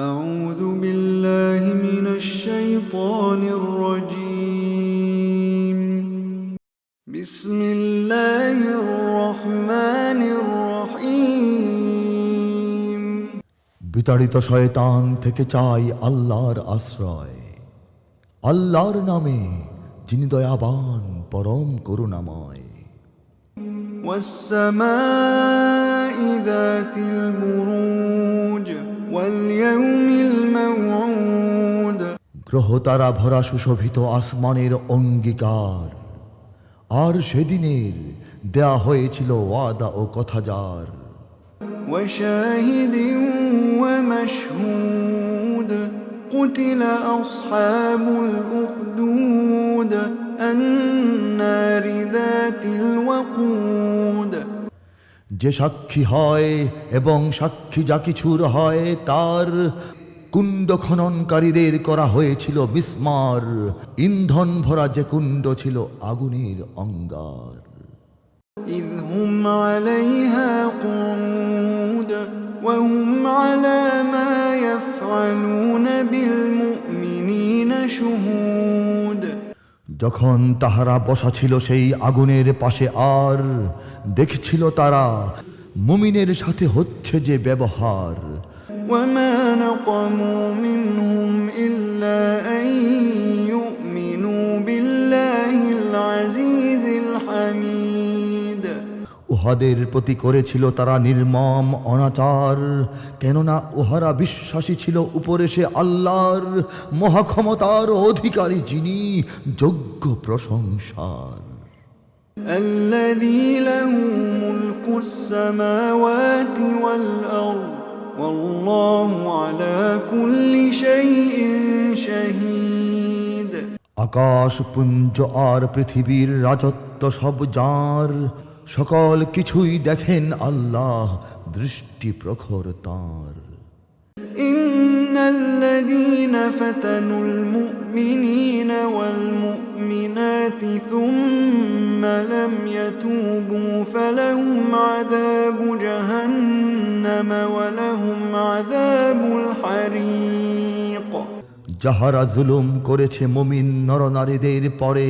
أعوذ بالله من الشيطان الرجيم بسم الله الرحمن الرحيم বিতাড়িত শয়তান থেকে চাই আল্লাহর আশ্রয় আল্লাহর নামে যিনি দয়াবান পরম করুণাময় والسماء ذات البروج واليوم الموعود গ্রহ তারা ভরা সুশোভিত আসমানের অঙ্গীকার আর সেদিনের দেয়া হয়েছিল ওয়াদা ও কথা যার وشاهد ومشهود قتل أصحاب الأخدود النار ذات الوقود যে সাক্ষী হয় এবং সাক্ষী যা কিছুর হয় তার কুণ্ড খননকারীদের করা হয়েছিল বিস্মার ইন্ধন ভরা যে কুণ্ড ছিল আগুনের অঙ্গার إذ هم عليها قعود وهم على ما يفعلون যখন তাহারা বসা ছিল সেই আগুনের পাশে আর দেখছিল তারা মুমিনের সাথে হচ্ছে যে ব্যবহার وما نقموا منهم إلا أن উহাদের প্রতি করেছিল তারা নির্মম অনাচার কেননা উহারা বিশ্বাসী ছিল উপরে সে আল্লাহর মহাক্ষমতার অধিকারী যিনি যোগ্য প্রশংসার الذي له ملك السماوات والأرض والله على كل شيء شهيد আকাশ পুঞ্জ আর পৃথিবীর রাজত্ব সব যার সকল কিছুই দেখেন আল্লাহ দৃষ্টি প্রখর তাঁর إن الذين فتنوا المؤمنين والمؤمنات ثم لم يتوبوا فلهم عذاب جهنم ولهم عذاب الحريق যাহারা জুলুম করেছে মুমিন নরনারীদের পরে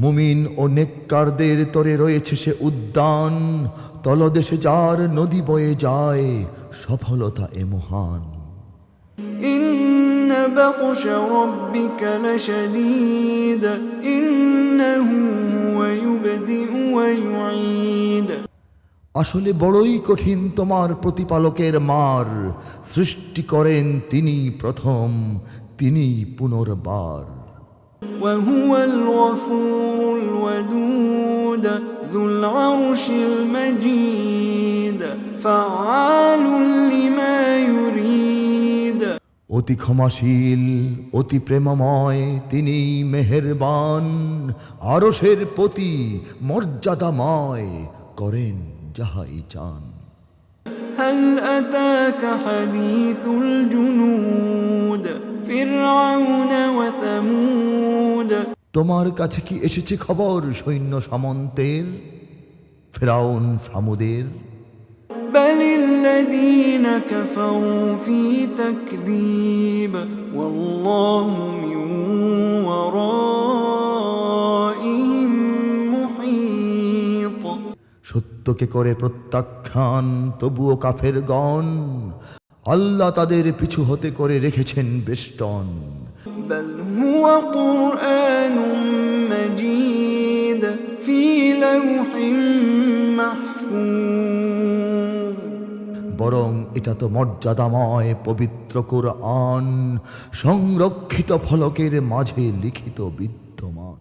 মুমিন ও নেককারদের তরে রয়েছে সে উদ্যান তলদেশে যার নদী বয়ে যায় সফলতা এ মহান إن بطش ربك لشديد إنه هو يبدئ ويعيد আসলে বড়ই কঠিন তোমার প্রতিপালকের মার সৃষ্টি করেন তিনি প্রথম তিনি পুনর্বার وهو الغفور الودود ذو العرش المجيد فعال لما يريد অতি ক্ষমাশীল অতি প্রেমময় তিনি মেহেরবান আরসের প্রতি মর্যাদাময় করেন যাহাই চান هل أتاك حديث الجنود فرعون وثمود তোমার কাছে কি এসেছে খবর সৈন্য সামন্তের ফেরাউন সামুদের بل الذين كفروا في تكذيب والله من ورائهم محيط সত্যকে করে প্রত্যাখ্যান তবুও কাফের গণ আল্লাহ তাদের পিছু হতে করে রেখেছেন বেষ্টন بل هو قرآن مجيد في لوح محفوظ বরং এটা তো মর্যাদাময় পবিত্র কোরআন সংরক্ষিত ফলকের মাঝে লিখিত বিদ্যমান